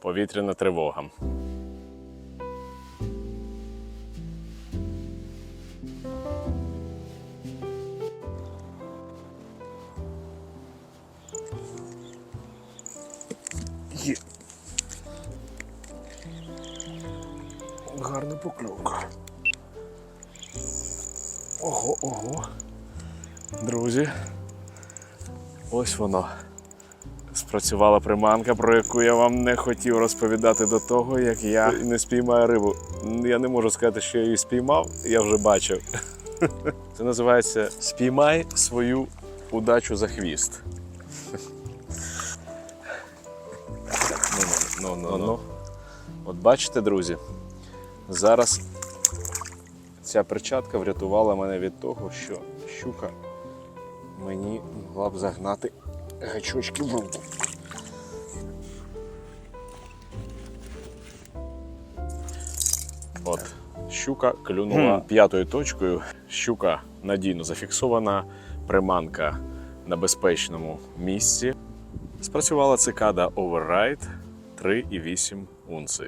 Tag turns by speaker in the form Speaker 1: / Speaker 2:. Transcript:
Speaker 1: Повітряна тривога. Є. Гарна покльовка. Ого, ого. Друзі, ось воно. Спрацювала приманка, про яку я вам не хотів розповідати до того, як я не спіймаю рибу. Я не можу сказати, що я її спіймав, я вже бачив. Це називається Спіймай свою удачу за хвіст. Ну, ну, ну, ну. От бачите, друзі, зараз ця перчатка врятувала мене від того, що щука мені могла б загнати гачочки в руку. От, щука клюнула п'ятою точкою. Щука надійно зафіксована, приманка на безпечному місці. Спрацювала цикада Override 3,8 унції.